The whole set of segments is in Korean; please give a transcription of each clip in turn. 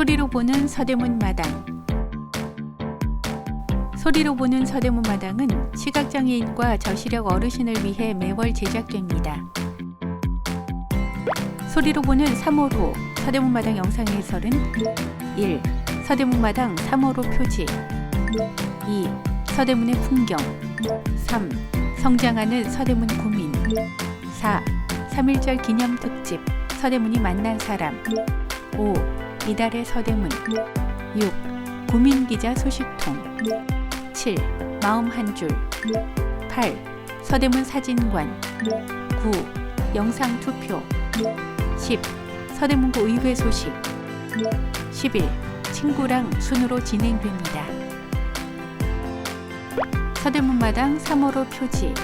소리로 보는 서대문 마당 소리로 보는 서대문 마당은 시각장애인과 저시력 어르신을 위해 매월 제작됩니다. 소리로 보는 3호로 서대문 마당 영상의 해설은 1. 서대문 마당 3호로 표지 2. 서대문의 풍경 3. 성장하는 서대문 구민 4. 3.1절 기념 특집 서대문이 만난 사람 5. 이달의 서대문 6. 구민기자 소식통 7. 마음 한 줄 8. 서대문 사진관 9. 영상 투표 10. 서대문구 의회 소식 11. 친구랑 순으로 진행됩니다. 서대문마당 3호로 표지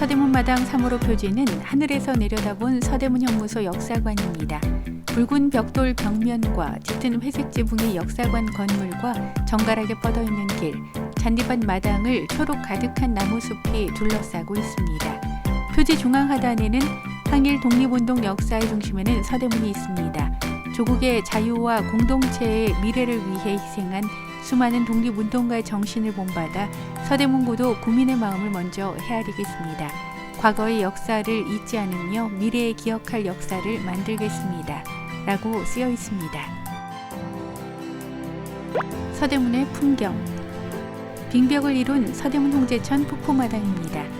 서대문 마당 3호로 표지는 하늘에서 내려다본 서대문 현무소 역사관입니다. 붉은 벽돌 벽면과 짙은 회색 지붕의 역사관 건물과 정갈하게 뻗어 있는 길, 잔디밭 마당을 초록 가득한 나무숲이 둘러싸고 있습니다. 표지 중앙 하단에는 항일 독립운동 역사의 중심에는 서대문이 있습니다. 조국의 자유와 공동체의 미래를 위해 희생한 수많은 독립운동가의 정신을 본받아 서대문구도 구민의 마음을 먼저 헤아리겠습니다. 과거의 역사를 잊지 않으며 미래에 기억할 역사를 만들겠습니다. 라고 쓰여 있습니다. 서대문의 풍경 빙벽을 이룬 서대문 홍제천 폭포마당입니다.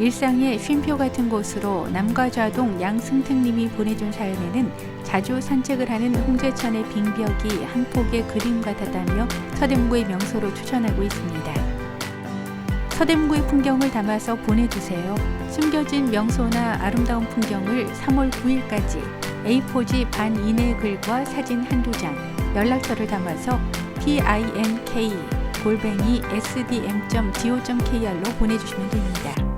일상의 쉼표 같은 곳으로 남과좌동 양승택님이 보내준 사연에는 자주 산책을 하는 홍제천의 빙벽이 한 폭의 그림 같았다며 서대문구의 명소로 추천하고 있습니다. 서대문구의 풍경을 담아서 보내주세요. 숨겨진 명소나 아름다운 풍경을 3월 9일까지 A4지 반 이내 글과 사진 한두 장, 연락처를 담아서 pink 골뱅이 sdm.go.kr로 보내주시면 됩니다.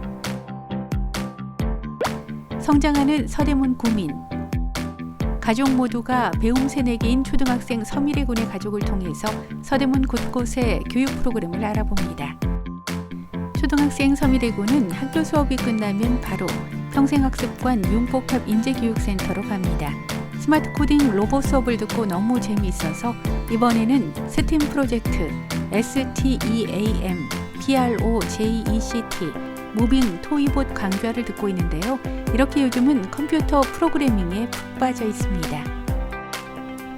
성장하는 서대문 구민 가족 모두가 배움 새내기인 초등학생 서미래 군의 가족을 통해서 서대문 곳곳의 교육 프로그램을 알아봅니다. 초등학생 서미래 군은 학교 수업이 끝나면 바로 평생학습관 융복합 인재교육센터로 갑니다. 스마트 코딩 로봇 수업을 듣고 너무 재미있어서 이번에는 스팀 프로젝트 STEAM PROJECT 무빙 토이봇 강좌를 듣고 있는데요. 이렇게 요즘은 컴퓨터 프로그래밍에 푹 빠져 있습니다.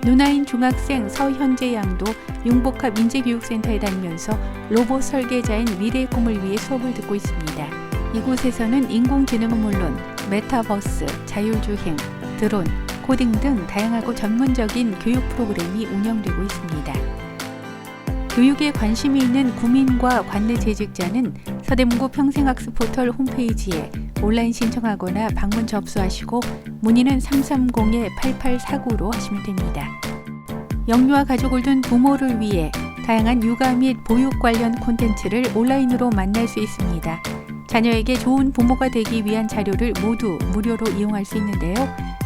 누나인 중학생 서현재 양도 융복합 인재교육센터에 다니면서 로봇 설계자인 미래의 꿈을 위해 수업을 듣고 있습니다. 이곳에서는 인공지능은 물론 메타버스, 자율주행, 드론, 코딩 등 다양하고 전문적인 교육 프로그램이 운영되고 있습니다. 교육에 관심이 있는 구민과 관내 재직자는 서대문구 평생학습 포털 홈페이지에 온라인 신청하거나 방문 접수하시고 문의는 330-8849로 하시면 됩니다. 영유아 가족을 둔 부모를 위해 다양한 육아 및 보육 관련 콘텐츠를 온라인으로 만날 수 있습니다. 자녀에게 좋은 부모가 되기 위한 자료를 모두 무료로 이용할 수 있는데요.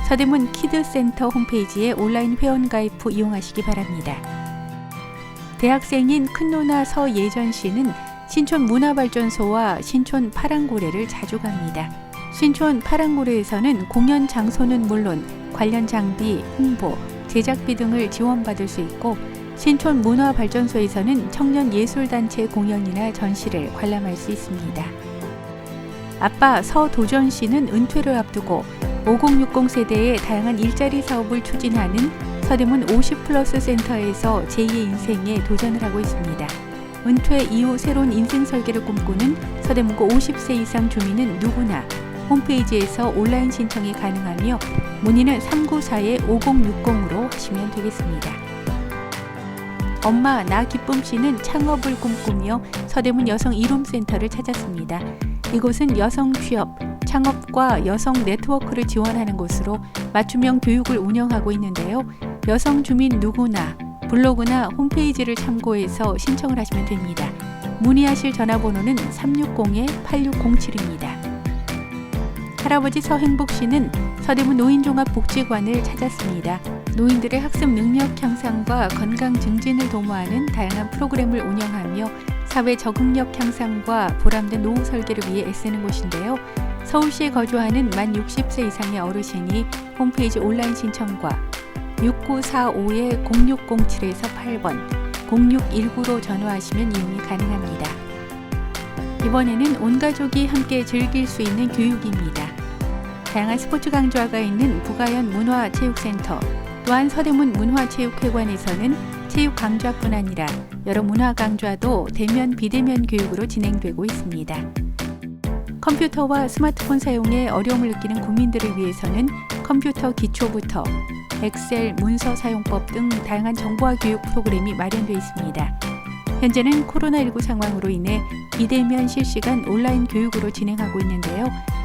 서대문 키드센터 홈페이지에 온라인 회원 가입 후 이용하시기 바랍니다. 대학생인 큰누나 서예전 씨는 신촌 문화발전소와 신촌 파랑고래를 자주 갑니다. 신촌 파랑고래에서는 공연 장소는 물론 관련 장비, 홍보, 제작비 등을 지원받을 수 있고 신촌 문화발전소에서는 청년 예술단체 공연이나 전시를 관람할 수 있습니다. 아빠 서도전 씨는 은퇴를 앞두고 5060 세대의 다양한 일자리 사업을 추진하는 서대문 50 플러스 센터에서 제2의 인생에 도전을 하고 있습니다. 은퇴 이후 새로운 인생 설계를 꿈꾸는 서대문구 50세 이상 주민은 누구나 홈페이지에서 온라인 신청이 가능하며 문의는 394-5060으로 하시면 되겠습니다. 엄마 나 기쁨 씨는 창업을 꿈꾸며 서대문 여성 이룸센터를 찾았습니다. 이곳은 여성 취업, 창업과 여성 네트워크를 지원하는 곳으로 맞춤형 교육을 운영하고 있는데요. 여성 주민 누구나 블로그나 홈페이지를 참고해서 신청을 하시면 됩니다. 문의하실 전화번호는 360-8607입니다. 할아버지 서행복 씨는 서대문 노인종합복지관을 찾았습니다. 노인들의 학습 능력 향상과 건강 증진을 도모하는 다양한 프로그램을 운영하며 사회 적응력 향상과 보람된 노후 설계를 위해 애쓰는 곳인데요. 서울시에 거주하는 만 60세 이상의 어르신이 홈페이지 온라인 신청과 6945-0607에서 8번, 0619로 전화하시면 이용이 가능합니다. 이번에는 온 가족이 함께 즐길 수 있는 교육입니다. 다양한 스포츠 강좌가 있는 부가현 문화체육센터, 또한 서대문 문화체육회관에서는 체육 강좌뿐 아니라 여러 문화 강좌도 대면 비대면 교육으로 진행되고 있습니다. 컴퓨터와 스마트폰 사용에 어려움을 느끼는 국민들을 위해서는 컴퓨터 기초부터 엑셀, 문서 사용법 등 다양한 정보화 교육 프로그램이 마련되어 있습니다. 현재는 코로나19 상황으로 인해 비대면 실시간 온라인 교육으로 진행하고 있는데요.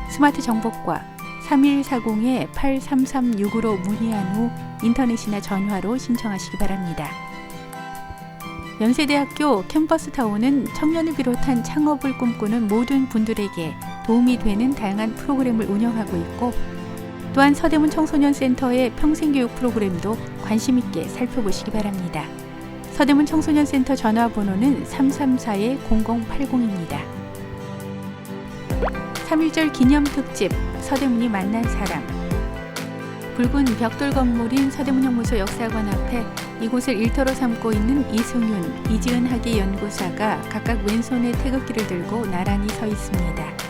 스마트 정보과 3140-8336으로 문의한 후 인터넷이나 전화로 신청하시기 바랍니다. 연세대학교 캠퍼스 타운은 청년을 비롯한 창업을 꿈꾸는 모든 분들에게 도움이 되는 다양한 프로그램을 운영하고 있고 또한 서대문 청소년 센터의 평생교육 프로그램도 관심 있게 살펴보시기 바랍니다. 서대문 청소년 센터 전화번호는 334-0080입니다. 3.1절 기념 특집 서대문이 만난 사람 붉은 벽돌 건물인 서대문 형무소 역사관 앞에 이곳을 일터로 삼고 있는 이승윤, 이지은 학예 연구사가 각각 왼손에 태극기를 들고 나란히 서 있습니다.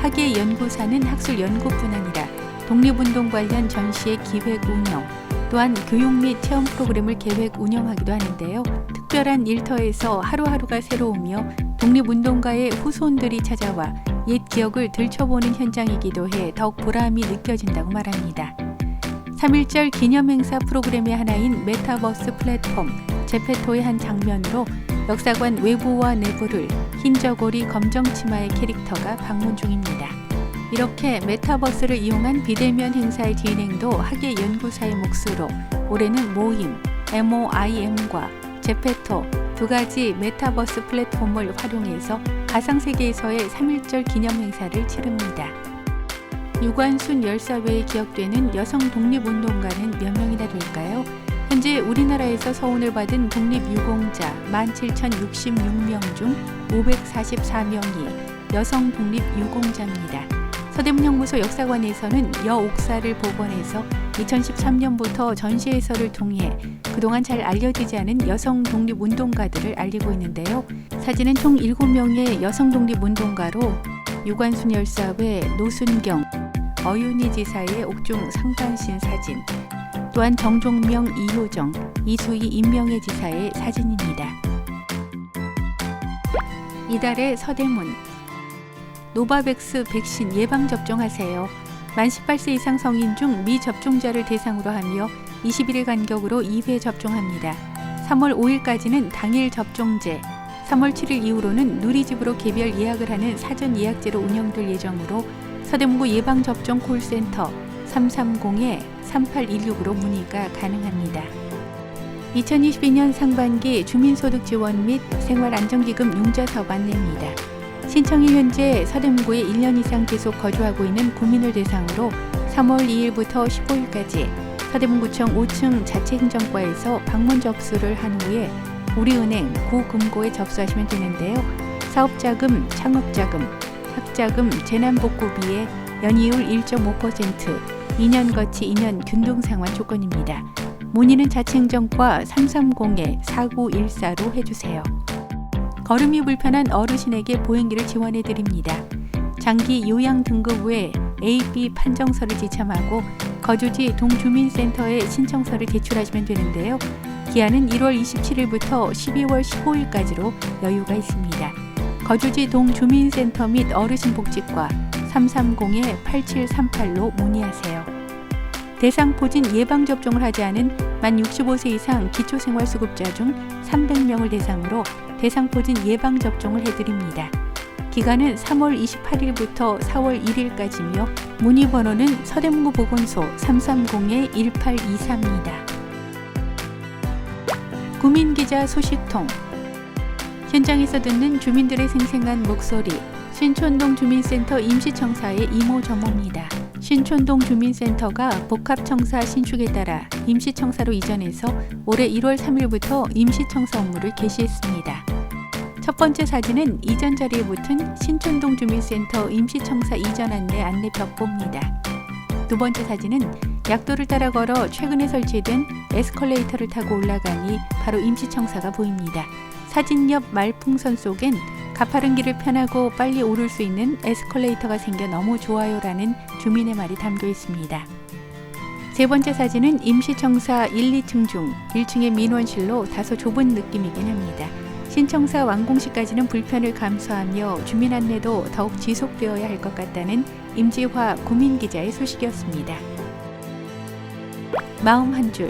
학예 연구사는 학술 연구뿐 아니라 독립운동 관련 전시의 기획 운영, 또한 교육 및 체험 프로그램을 계획 운영하기도 하는데요. 특별한 일터에서 하루하루가 새로우며 독립운동가의 후손들이 찾아와 옛 기억을 들춰보는 현장이기도 해 더욱 보람이 느껴진다고 말합니다. 3.1절 기념행사 프로그램의 하나인 메타버스 플랫폼 제페토의 한 장면으로 역사관 외부와 내부를 흰 저고리 검정 치마의 캐릭터가 방문 중입니다. 이렇게 메타버스를 이용한 비대면 행사의 진행도 학예 연구사의 몫으로 올해는 모임, MOIM과 제페토 두 가지 메타버스 플랫폼을 활용해서 가상세계에서의 3.1절 기념 행사를 치릅니다. 유관순 열사회에 기억되는 여성 독립운동가는 몇 명이나 될까요? 현재 우리나라에서 서훈을 받은 독립유공자 17,066명 중 544명이 여성 독립유공자입니다. 서대문 형무소 역사관에서는 여옥사를 복원해서 2013년부터 전시회설을 통해 그동안 잘 알려지지 않은 여성 독립운동가들을 알리고 있는데요. 사진은 총 7명의 여성 독립운동가로 유관순 열사회 노순경, 어윤희 지사의 옥중 상반신 사진, 또한 정종명, 이효정, 이수희, 임명혜 지사의 사진입니다. 이달의 서대문 노바백스 백신 예방 접종하세요. 만 18세 이상 성인 중 미접종자를 대상으로 하며 21일 간격으로 2회 접종합니다. 3월 5일까지는 당일 접종제, 3월 7일 이후로는 누리집으로 개별 예약을 하는 사전 예약제로 운영될 예정으로 서대문구 예방접종 콜센터 330-3816으로 문의가 가능합니다. 2022년 상반기 주민소득 지원 및 생활안정기금 융자 안내입니다. 신청이 현재 서대문구에 1년 이상 계속 거주하고 있는 구민을 대상으로 3월 2일부터 15일까지 서대문구청 5층 자체행정과에서 방문 접수를 한 후에 우리은행 고금고에 접수하시면 되는데요. 사업자금, 창업자금, 학자금, 재난복구비의 연이율 1.5%, 2년 거치 2년 균등상환 조건입니다. 문의는 자체행정과 330-4914로 해주세요. 걸음이 불편한 어르신에게 보행기를 지원해 드립니다. 장기 요양 등급 외 AB 판정서를 지참하고 거주지 동주민센터에 신청서를 제출하시면 되는데요. 기한은 1월 27일부터 12월 15일까지로 여유가 있습니다. 거주지 동주민센터 및 어르신복지과 330-8738로 문의하세요. 대상포진 예방접종을 하지 않은 만 65세 이상 기초생활수급자 중 300명을 대상으로 대상포진 예방접종을 해드립니다. 기간은 3월 28일부터 4월 1일까지며 문의 번호는 서대문구 보건소 330-1824입니다. 구민기자 소식통 현장에서 듣는 주민들의 생생한 목소리 신촌동 주민센터 임시청사의 이모 저모입니다. 신촌동 주민센터가 복합청사 신축에 따라 임시청사로 이전해서 올해 1월 3일부터 임시청사 업무를 개시했습니다. 첫 번째 사진은 이전 자리에 붙은 신촌동 주민센터 임시청사 이전 안내 안내 벽보입니다. 두 번째 사진은 약도를 따라 걸어 최근에 설치된 에스컬레이터를 타고 올라가니 바로 임시청사가 보입니다. 사진 옆 말풍선 속엔 가파른 길을 편하고 빨리 오를 수 있는 에스컬레이터가 생겨 너무 좋아요라는 주민의 말이 담겨 있습니다. 세 번째 사진은 임시청사 1, 2층 중 1층의 민원실로 다소 좁은 느낌이긴 합니다. 신청사 완공 시까지는 불편을 감수하며 주민 안내도 더욱 지속되어야 할 것 같다는 임지화 구민 기자의 소식이었습니다. 마음 한 줄.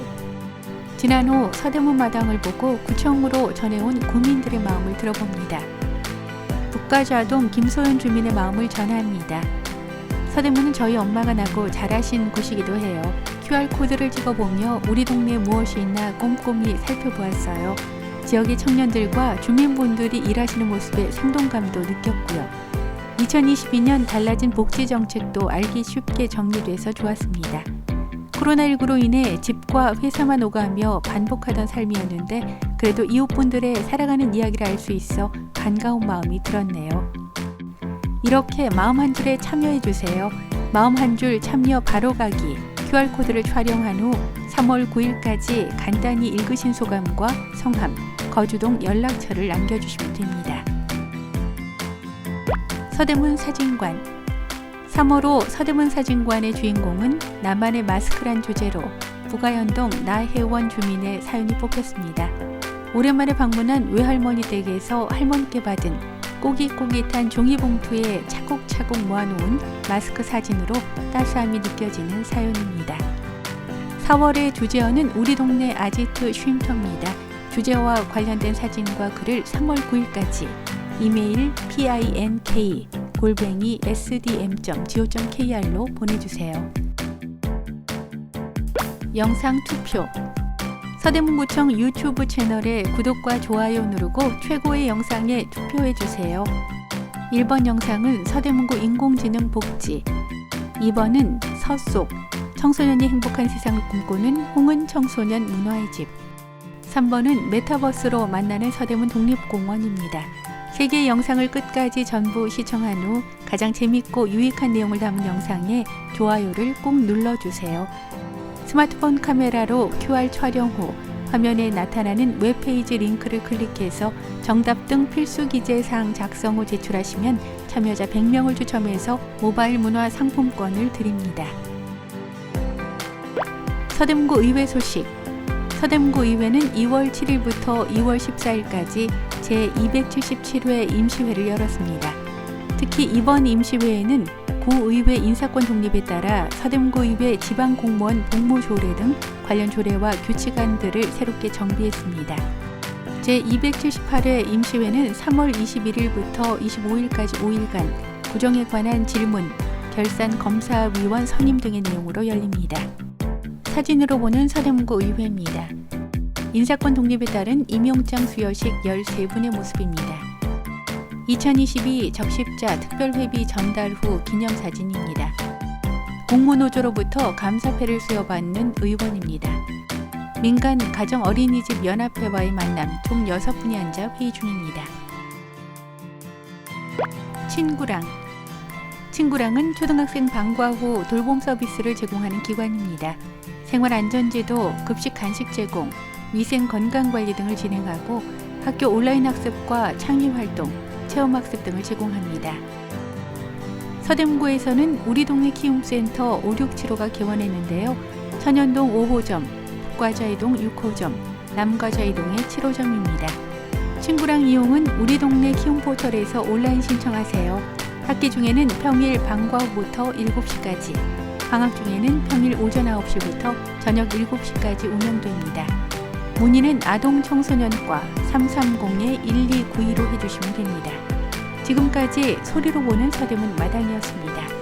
지난 후 서대문 마당을 보고 구청으로 전해온 구민들의 마음을 들어봅니다. 북가좌동 김소연 주민의 마음을 전합니다. 서대문은 저희 엄마가 나고 자라신 곳이기도 해요. QR코드를 찍어보며 우리 동네에 무엇이 있나 꼼꼼히 살펴보았어요. 지역의 청년들과 주민분들이 일하시는 모습에 생동감도 느꼈고요. 2022년 달라진 복지 정책도 알기 쉽게 정리돼서 좋았습니다. 코로나19로 인해 집과 회사만 오가며 반복하던 삶이었는데 그래도 이웃분들의 살아가는 이야기를 알 수 있어 반가운 마음이 들었네요. 이렇게 마음 한 줄에 참여해 주세요. 마음 한 줄 참여 바로 가기 QR코드를 촬영한 후 3월 9일까지 간단히 읽으신 소감과 성함, 거주동 연락처를 남겨주시면 됩니다. 서대문 사진관 3호로 서대문 사진관의 주인공은 나만의 마스크란 주제로 부가연동 나혜원 주민의 사연이 뽑혔습니다. 오랜만에 방문한 외할머니 댁에서 할머니께 받은 꼬깃꼬깃한 종이봉투에 차곡차곡 모아놓은 마스크 사진으로 따스함이 느껴지는 사연입니다. 4월의 주제어는 우리 동네 아지트 쉼터입니다. 주제어와 관련된 사진과 글을 3월 9일까지 이메일 pink 골뱅이 sdm.go.kr로 보내주세요. 영상 투표 서대문구청 유튜브 채널에 구독과 좋아요 누르고 최고의 영상에 투표해 주세요. 1번 영상은 서대문구 인공지능 복지 2번은 서속 청소년이 행복한 세상을 꿈꾸는 홍은 청소년 문화의 집 3번은 메타버스로 만나는 서대문 독립공원입니다. 세 개의 영상을 끝까지 전부 시청한 후 가장 재밌고 유익한 내용을 담은 영상에 좋아요를 꼭 눌러주세요. 스마트폰 카메라로 QR 촬영 후 화면에 나타나는 웹페이지 링크를 클릭해서 정답 등 필수 기재 사항 작성 후 제출하시면 참여자 100명을 추첨해서 모바일 문화 상품권을 드립니다. 서대문구 의회 소식 서대문구 의회는 2월 7일부터 2월 14일까지 제277회 임시회를 열었습니다. 특히 이번 임시회에는 구의회 인사권 독립에 따라 서대문구 의회 지방 공무원 복무 조례 등 관련 조례와 규칙안들을 새롭게 정비했습니다. 제278회 임시회는 3월 21일부터 25일까지 5일간 구정에 관한 질문, 결산 검사위원 선임 등의 내용으로 열립니다. 사진으로 보는 서대문구 의회입니다. 인사권 독립에 따른 임용장 수여식 13분의 모습입니다. 2022 적십자 특별회비 전달 후 기념사진입니다. 공무노조로부터 감사패를 수여받는 의원입니다. 민간 가정 어린이집 연합회와의 만남 총 6분이 앉아 회의 중입니다. 친구랑 친구랑은 초등학생 방과 후 돌봄 서비스를 제공하는 기관입니다. 생활안전제도, 급식 간식 제공, 위생 건강 관리 등을 진행하고 학교 온라인 학습과 창의활동, 체험학습 등을 제공합니다. 서대문구에서는 우리 동네 키움센터 567호가 개원했는데요. 천연동 5호점, 북과자이동 6호점, 남과자이동의 7호점입니다. 친구랑 이용은 우리 동네 키움 포털에서 온라인 신청하세요. 학기 중에는 평일 방과 후부터 7시까지, 방학 중에는 평일 오전 9시부터 저녁 7시까지 운영됩니다. 문의는 아동청소년과 330-1292로 해주시면 됩니다. 지금까지 소리로 보는 서대문 마당이었습니다.